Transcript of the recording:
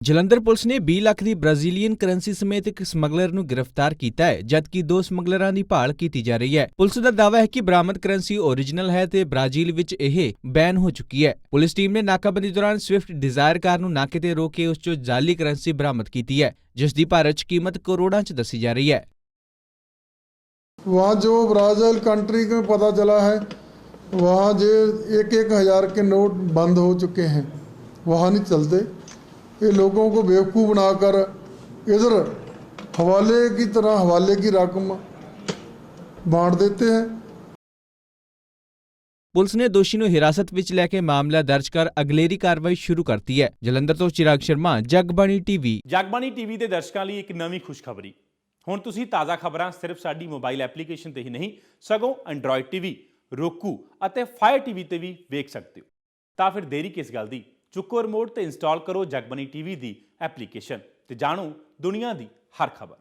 Jalandhar police ਨੇ 20 ਲੱਖ ਦੀ Brazilian currency ਸਮੇਤ ਇੱਕ ਸਮਗਲਰ ਨੂੰ ਗ੍ਰਿਫਤਾਰ ਕੀਤਾ ਹੈ ਜਦਕਿ ਦੋ ਸਮਗਲਰਾਂ ਦੀ ਭਾਲ ਕੀਤੀ ਜਾ ਰਹੀ ਹੈ ਪੁਲਿਸ ਦਾ ਦਾਅਵਾ ਹੈ ਕਿ ਬਰਾਮਦ ਕਰੰਸੀ ਓਰੀਜਨਲ ਹੈ ਤੇ ਬ੍ਰਾਜ਼ੀਲ ਵਿੱਚ ਇਹ ਬੈਨ ਹੋ ਚੁੱਕੀ ਹੈ ਪੁਲਿਸ ਟੀਮ ਨੇ ਨਾਕਾਬੰਦੀ ਦੌਰਾਨ ਸਵਿਫਟ ਡਿਜ਼ਾਇਰ ਕਾਰ ਨੂੰ ਨਾਕੇ ਤੇ ਰੋਕ ਕੇ ਉਸ 'ਚੋਂ ਜਾਲੀ ਕਰੰਸੀ ਬਰਾਮਦ ਕੀਤੀ ਹੈ ਜਿਸ ਦੀ ਭਾਰਤ 'ਚ ਕੀਮਤ ਕਰੋੜਾਂ 'ਚ ਦੱਸੀ ਜਾ ਰਹੀ ਹੈ वहाँ जो ब्राज़ील कंट्री में पता चला है वहाँ जो एक एक हज़ार के नोट बंद हो चुके हैं वहाँ नहीं चलते ये लोगों को बेवकूफ़ बनाकर इधर हवाले की तरह हवाले की रकम बांट देते हैं ਪੁਲਿਸ ਨੇ ਦੋਸ਼ੀ ਨੂੰ ਹਿਰਾਸਤ ਵਿੱਚ ਲੈ ਕੇ ਮਾਮਲਾ ਦਰਜ ਕਰ ਅਗਲੇਰੀ ਕਾਰਵਾਈ ਸ਼ੁਰੂ ਕਰਤੀ ਹੈ ਜਲੰਧਰ ਤੋਂ ਚਿਰਾਗ ਸ਼ਰਮਾ ਜਗਬਾਣੀ ਟੀਵੀ ਜਗਬਾਣੀ ਟੀਵੀ ਦੇ ਦਰਸ਼ਕਾਂ ਲਈ ਇੱਕ ਨਵੀਂ ਖੁਸ਼ਖਬਰੀ ਹੁਣ ਤੁਸੀਂ ਤਾਜ਼ਾ ਖਬਰਾਂ ਸਿਰਫ ਸਾਡੀ ਮੋਬਾਈਲ ਐਪਲੀਕੇਸ਼ਨ ਤੇ ਹੀ ਨਹੀਂ ਸਗੋਂ ਐਂਡਰੋਇਡ ਟੀਵੀ roku ਅਤੇ ਫਾਇਰ ਟੀਵੀ ਤੇ ਵੀ ਵੇਖ ਸਕਦੇ ਹੋ ਤਾਂ ਫਿਰ ਦੇਰੀ ਕਿਸ ਗੱਲ ਦੀ ਚੁੱਕੋ ਰਿਮੋਟ ਤੇ ਇੰਸਟਾਲ ਕਰੋ ਜਗਬਾਣੀ ਟੀਵੀ ਦੀ ਐਪਲੀਕੇਸ਼ਨ ਤੇ ਜਾਣੋ ਦੁਨੀਆ ਦੀ ਹਰ ਖਬਰ।